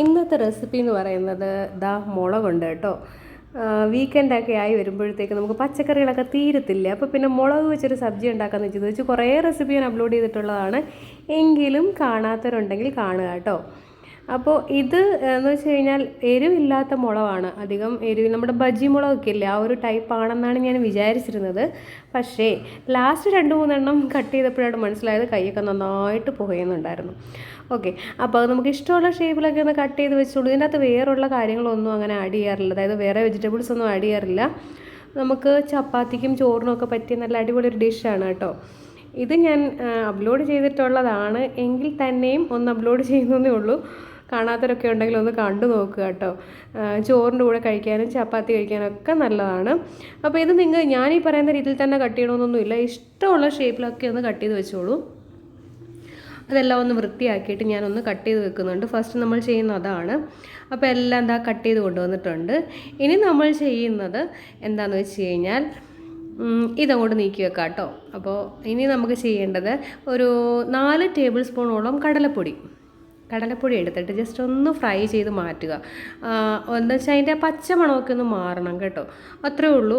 ഇന്നത്തെ റെസിപ്പി എന്ന് പറയുന്നത് ദാ മുളകുണ്ട് കേട്ടോ. വീക്കെൻഡൊക്കെ ആയി വരുമ്പോഴത്തേക്ക് നമുക്ക് പച്ചക്കറികളൊക്കെ തീരത്തില്ല. അപ്പോൾ പിന്നെ മുളക് വെച്ചൊരു സബ്ജി ഉണ്ടാക്കാമെന്ന് വെച്ചത് വെച്ച് കുറേ റെസിപ്പി ഞാൻ അപ്ലോഡ് ചെയ്തിട്ടുള്ളതാണ്. എങ്കിലും കാണാത്തവരുണ്ടെങ്കിൽ കാണുക കേട്ടോ. അപ്പോൾ ഇത് എന്ന് വെച്ച് കഴിഞ്ഞാൽ എരിവില്ലാത്ത മുളകാണ് അധികം എരിവ് നമ്മുടെ ബജി മുളകൊക്കെ ഇല്ലേ ആ ഒരു ടൈപ്പ് ആണെന്നാണ് ഞാൻ വിചാരിച്ചിരുന്നത്. പക്ഷേ ലാസ്റ്റ് രണ്ട് മൂന്നെണ്ണം കട്ട് ചെയ്തപ്പോഴാണ് മനസ്സിലായത് കൈയൊക്കെ നന്നായിട്ട് പുകയുന്നുണ്ടായിരുന്നു. ഓക്കെ അപ്പോൾ നമുക്ക് ഇഷ്ടമുള്ള ഷേപ്പിലൊക്കെ ഒന്ന് കട്ട് ചെയ്ത് വെച്ചോളൂ. ഇതിന്റെ അകത്ത് വേറുള്ള കാര്യങ്ങളൊന്നും അങ്ങനെ ആഡ് ചെയ്യാറില്ല. അതായത് വേറെ വെജിറ്റബിൾസ് ഒന്നും ആഡ് ചെയ്യാറില്ല. നമുക്ക് ചപ്പാത്തിക്കും ചോറിനും ഒക്കെ പറ്റിയ നല്ല അടിപൊളി ഒരു ഡിഷാണ് കേട്ടോ. ഇത് ഞാൻ അപ്ലോഡ് ചെയ്തിട്ടുള്ളതാണ്. എങ്കിൽ തന്നെയും ഒന്ന് അപ്ലോഡ് ചെയ്യുന്നതേ ഉള്ളൂ. കാണാത്തവരൊക്കെ ഉണ്ടെങ്കിൽ ഒന്ന് കണ്ടു നോക്കുക കേട്ടോ. ചോറിന്റെ കൂടെ കഴിക്കാനും ചപ്പാത്തി കഴിക്കാനും ഒക്കെ നല്ലതാണ്. അപ്പോൾ ഇത് നിങ്ങൾ ഞാൻ ഈ പറയുന്ന രീതിയിൽ തന്നെ കട്ട് ചെയ്യണമെന്നൊന്നുമില്ല. ഇഷ്ടമുള്ള ഷേപ്പിലൊക്കെ ഒന്ന് കട്ട് ചെയ്ത് വെച്ചോളൂ. അതെല്ലാം ഒന്ന് വൃത്തിയാക്കിയിട്ട് ഞാനൊന്ന് കട്ട് ചെയ്ത് വെക്കുന്നുണ്ട്. ഫസ്റ്റ് നമ്മൾ ചെയ്യുന്ന അതാണ്. അപ്പോൾ എല്ലാം എന്താ കട്ട് ചെയ്ത് കൊണ്ടുവന്നിട്ടുണ്ട്. ഇനി നമ്മൾ ചെയ്യുന്നത് എന്താണെന്ന് വെച്ച് കഴിഞ്ഞാൽ ഇതങ്ങോട്ട് നീക്കി വെക്കാം കേട്ടോ. അപ്പോൾ ഇനി നമുക്ക് ചെയ്യേണ്ടത് ഒരു നാല് ടേബിൾ സ്പൂണോളം കടലപ്പൊടി. കടലപ്പൊടി എടുത്തിട്ട് ജസ്റ്റ് ഒന്ന് ഫ്രൈ ചെയ്ത് മാറ്റുക. എന്താ വെച്ചാൽ അതിന്റെ പച്ച മണമൊക്കെ ഒന്ന് മാറണം കേട്ടോ. അത്രേ ഉള്ളൂ.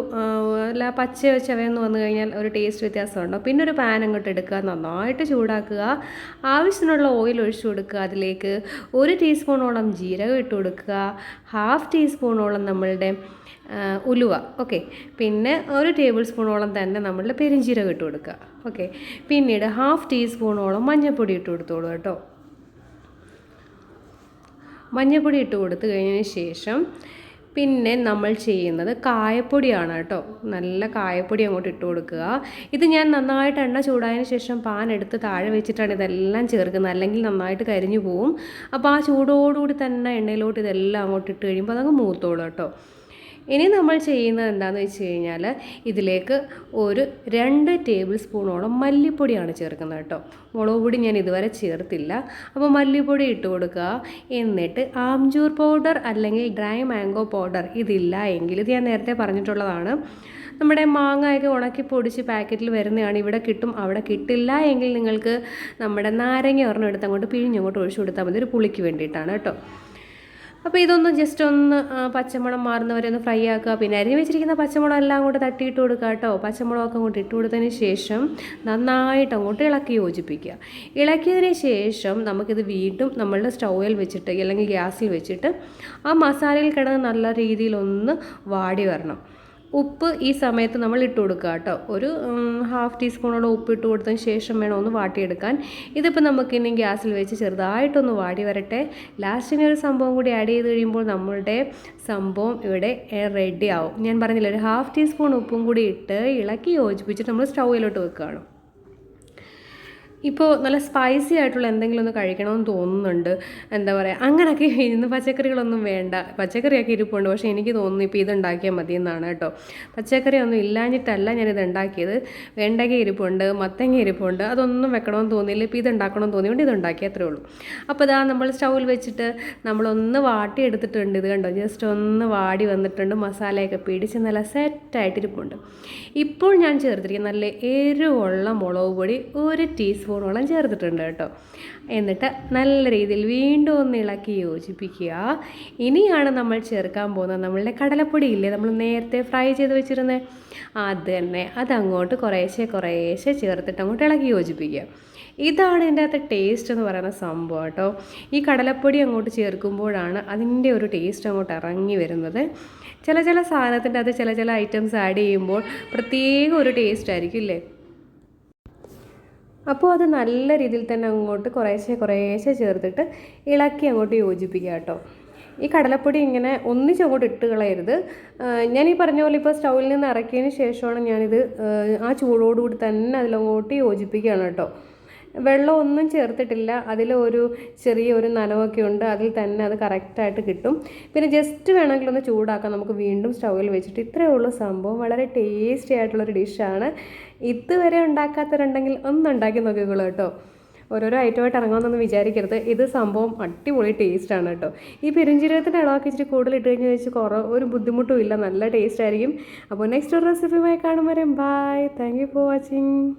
അല്ല പച്ച ചവയെന്ന് വന്നു കഴിഞ്ഞാൽ ഒരു ടേസ്റ്റ് വ്യത്യാസമുണ്ടോ? പിന്നെ ഒരു പാൻ അങ്ങോട്ട് എടുക്കുക. നന്നായിട്ട് ചൂടാക്കുക. ആവശ്യത്തിനുള്ള ഓയിൽ ഒഴിച്ചു കൊടുക്കുക. അതിലേക്ക് ഒരു ടീസ്പൂണോളം ജീരകം ഇട്ട് കൊടുക്കുക. ഹാഫ് ടീസ്പൂണോളം നമ്മളുടെ ഉലുവ. ഓക്കെ പിന്നെ ഒരു ടേബിൾ സ്പൂണോളം തന്നെ നമ്മളുടെ പെരിഞ്ചീരകം ഇട്ട് കൊടുക്കുക. ഓക്കെ പിന്നീട് ഹാഫ് ടീസ്പൂണോളം മഞ്ഞൾപ്പൊടി ഇട്ട് കൊടുത്തോളൂ കേട്ടോ. മഞ്ഞൾപ്പൊടി ഇട്ട് കൊടുത്തു കഴിഞ്ഞതിന് ശേഷം പിന്നെ നമ്മൾ ചെയ്യുന്നത് കായപ്പൊടിയാണ് കേട്ടോ. നല്ല കായപ്പൊടി അങ്ങോട്ട് ഇട്ട് കൊടുക്കുക. ഇത് ഞാൻ നന്നായിട്ട് എണ്ണ ചൂടായതിന് ശേഷം പാൻ എടുത്ത് താഴെ വെച്ചിട്ടാണ് ഇതെല്ലാം ചേർക്കുന്നത്. അല്ലെങ്കിൽ നന്നായിട്ട് കരിഞ്ഞു പോവും. അപ്പോൾ ആ ചൂടോടുകൂടി തന്നെ എണ്ണയിലോട്ട് ഇതെല്ലാം അങ്ങോട്ട് ഇട്ട് കഴിയുമ്പോൾ അതങ്ങ് മൂത്തോളൂ കേട്ടോ. ഇനി നമ്മൾ ചെയ്യുന്നത് എന്താണെന്ന് വെച്ച് കഴിഞ്ഞാൽ ഇതിലേക്ക് ഒരു രണ്ട് ടേബിൾ സ്പൂണോളം മല്ലിപ്പൊടിയാണ് ചേർക്കുന്നത് കേട്ടോ. മുളക് പൊടി ഞാൻ ഇതുവരെ ചേർത്തില്ല. അപ്പോൾ മല്ലിപ്പൊടി ഇട്ട് കൊടുക്കുക. എന്നിട്ട് ആംജൂർ പൗഡർ അല്ലെങ്കിൽ ഡ്രൈ മാംഗോ പൗഡർ ഇതില്ല എങ്കിൽ ഇത് ഞാൻ നേരത്തെ പറഞ്ഞിട്ടുള്ളതാണ്. നമ്മുടെ മാങ്ങയൊക്കെ ഉണക്കി പൊടിച്ച് പാക്കറ്റിൽ വരുന്നതാണ്. ഇവിടെ കിട്ടും അവിടെ കിട്ടില്ല എങ്കിൽ നിങ്ങൾക്ക് നമ്മുടെ നാരങ്ങ ഒരെണ്ണം എടുത്ത് അങ്ങോട്ട് പിഴിഞ്ഞങ്ങോട്ട് ഒഴിച്ചു കൊടുത്താൽ മതി. ഒരു പുളിക്ക് വേണ്ടിയിട്ടാണ് കേട്ടോ. അപ്പോൾ ഇതൊന്ന് ജസ്റ്റ് ഒന്ന് പച്ചമുളക് മാറുന്നവരെ ഒന്ന് ഫ്രൈ ആക്കുക. പിന്നെ അരിഞ്ഞ് വെച്ചിരിക്കുന്ന പച്ചമുളക് എല്ലാം അങ്ങോട്ട് തട്ടിയിട്ട് കൊടുക്കുക കേട്ടോ. പച്ചമുളകൊക്കെ അങ്ങോട്ട് ഇട്ട് കൊടുത്തതിന് ശേഷം നന്നായിട്ട് അങ്ങോട്ട് ഇളക്കി യോജിപ്പിക്കുക. ഇളക്കിയതിന് ശേഷം നമുക്കിത് വീണ്ടും നമ്മളുടെ സ്റ്റൗവിൽ വെച്ചിട്ട് അല്ലെങ്കിൽ ഗ്യാസിൽ വെച്ചിട്ട് ആ മസാലയിൽ കിടന്ന് നല്ല രീതിയിലൊന്ന് വാടി വരണം. ഉപ്പ് ഈ സമയത്ത് നമ്മൾ ഇട്ട് കൊടുക്കുക കേട്ടോ. ഒരു ഹാഫ് ടീസ്പൂണോളം ഉപ്പ് ഇട്ട് കൊടുത്തതിന് ശേഷം വേണം ഒന്ന് വാട്ടിയെടുക്കാൻ. ഇതിപ്പോൾ നമുക്കിനി ഗ്യാസിൽ വെച്ച് ചെറുതായിട്ടൊന്ന് വാടി വരട്ടെ. ലാസ്റ്റിന് ഒരു സംഭവം കൂടി ആഡ് ചെയ്ത് കഴിയുമ്പോൾ നമ്മളുടെ സംഭവം ഇവിടെ റെഡി ആവും. ഞാൻ പറഞ്ഞില്ല ഒരു ഹാഫ് ടീസ്പൂൺ ഉപ്പും കൂടി ഇട്ട് ഇളക്കി യോജിപ്പിച്ചിട്ട് നമ്മൾ സ്റ്റൗവിലോട്ട് വെക്കുകയാണ്. ഇപ്പോൾ നല്ല സ്പൈസി ആയിട്ടുള്ള എന്തെങ്കിലും ഒന്ന് കഴിക്കണമെന്ന് തോന്നുന്നുണ്ട്. എന്താ പറയുക അങ്ങനെയൊക്കെ ഇന്ന് പച്ചക്കറികളൊന്നും വേണ്ട. പച്ചക്കറിയൊക്കെ ഇരിപ്പുണ്ട്. പക്ഷേ എനിക്ക് തോന്നുന്നു ഇപ്പോൾ ഇതുണ്ടാക്കിയാൽ മതി എന്നാണ് കേട്ടോ. പച്ചക്കറി ഒന്നും ഇല്ലാഞ്ഞിട്ടല്ല ഞാനിത് ഉണ്ടാക്കിയത്. വെണ്ടയ്ക്ക ഇരിപ്പുണ്ട് മത്തങ്ങ ഇരിപ്പുണ്ട്. അതൊന്നും വെക്കണമെന്ന് തോന്നിയില്ല. ഇപ്പോൾ ഇതുണ്ടാക്കണമെന്ന് തോന്നിയുകൊണ്ട് ഇത് അത്രേ ഉള്ളൂ. അപ്പോൾ ഇതാ നമ്മൾ സ്റ്റൗവിൽ വെച്ചിട്ട് നമ്മളൊന്ന് വാട്ടി എടുത്തിട്ടുണ്ട് ഇത് കണ്ടോ? ജസ്റ്റ് ഒന്ന് വാടി വന്നിട്ടുണ്ട്. മസാലയൊക്കെ പിടിച്ച് നല്ല സെറ്റായിട്ടിരിപ്പുണ്ട് ഇപ്പോൾ ഞാൻ ചേർത്തിരിക്കുന്ന നല്ല എരിവുള്ള മുളക് പൊടി ഒരു ടീസ്പൂൺ സ്പൂണോളം ചേർത്തിട്ടുണ്ട് കേട്ടോ. എന്നിട്ട് നല്ല രീതിയിൽ വീണ്ടും ഒന്ന് ഇളക്കി യോജിപ്പിക്കുക. ഇനിയാണ് നമ്മൾ ചേർക്കാൻ പോകുന്നത്. നമ്മളുടെ കടലപ്പൊടി ഇല്ലേ? നമ്മൾ നേരത്തെ ഫ്രൈ ചെയ്ത് വെച്ചിരുന്നത് അത് തന്നെ. അതങ്ങോട്ട് കുറേശ്ശെ കുറേശ്ശെ ചേർത്തിട്ട് അങ്ങോട്ട് ഇളക്കി യോജിപ്പിക്കുക. ഇതാണ് ഇതിന്റെ അകത്ത് ടേസ്റ്റ് എന്ന് പറയുന്ന സംഭവം കേട്ടോ. ഈ കടലപ്പൊടി അങ്ങോട്ട് ചേർക്കുമ്പോഴാണ് അതിന്റെ ഒരു ടേസ്റ്റ് അങ്ങോട്ട് ഇറങ്ങി വരുന്നത്. ചില ചില സാധനത്തിന്റെ അത് ചില ചില ഐറ്റംസ് ആഡ് ചെയ്യുമ്പോൾ പ്രത്യേക ഒരു ടേസ്റ്റ് ആയിരിക്കും ഇല്ലേ? അപ്പോൾ അത് നല്ല രീതിയിൽ തന്നെ അങ്ങോട്ട് കുറേശ്ശെ കുറേശ്ശെ ചേർത്തിട്ട് ഇളക്കി അങ്ങോട്ട് യോജിപ്പിക്കുക കേട്ടോ. ഈ കടലപ്പൊടി ഇങ്ങനെ ഒന്നിച്ചങ്ങോട്ട് ഇട്ട് കളയരുത്. ഞാൻ ഈ പറഞ്ഞ പോലെ ഇപ്പോൾ സ്റ്റൗവിൽ നിന്ന് ഇറക്കിയതിന് ശേഷമാണ് ഞാനിത് ആ ചൂടോടുകൂടി തന്നെ അതിലങ്ങോട്ട് യോജിപ്പിക്കുകയാണ് കേട്ടോ. വെള്ളം ഒന്നും ചേർത്തിട്ടില്ല. അതിൽ ഒരു ചെറിയ ഒരു നനവൊക്കെ ഉണ്ട്. അതിൽ തന്നെ അത് കറക്റ്റായിട്ട് കിട്ടും. പിന്നെ ജസ്റ്റ് വേണമെങ്കിൽ ഒന്ന് ചൂടാക്കാം. നമുക്ക് വീണ്ടും സ്റ്റൗവിൽ വെച്ചിട്ട് ഇത്രയേ ഉള്ളൂ സംഭവം. വളരെ ടേസ്റ്റി ആയിട്ടുള്ളൊരു ഡിഷാണ് ഇതുവരെ ഉണ്ടാക്കാത്തവരുണ്ടെങ്കിൽ ഒന്ന് ഉണ്ടാക്കി നോക്കിക്കോളൂ കേട്ടോ. ഓരോരോ ഐറ്റമായിട്ട് ഇറങ്ങാമെന്നൊന്നും വിചാരിക്കരുത്. ഇത് സംഭവം അടിപൊളി ടേസ്റ്റാണ് കേട്ടോ. ഈ പെരുംജീരകത്തിന്റെ ഇളവാക്കി ഇച്ചിരി കൂടുതൽ ഇട്ട് കഴിഞ്ഞാൽ വെച്ച് കുറേ ഒരു ബുദ്ധിമുട്ടും ഇല്ല. നല്ല ടേസ്റ്റ് ആയിരിക്കും. അപ്പോൾ നെക്സ്റ്റ് ഒരു റെസിപ്പിയുമായി കാണും വരെ. Bye thank you for watching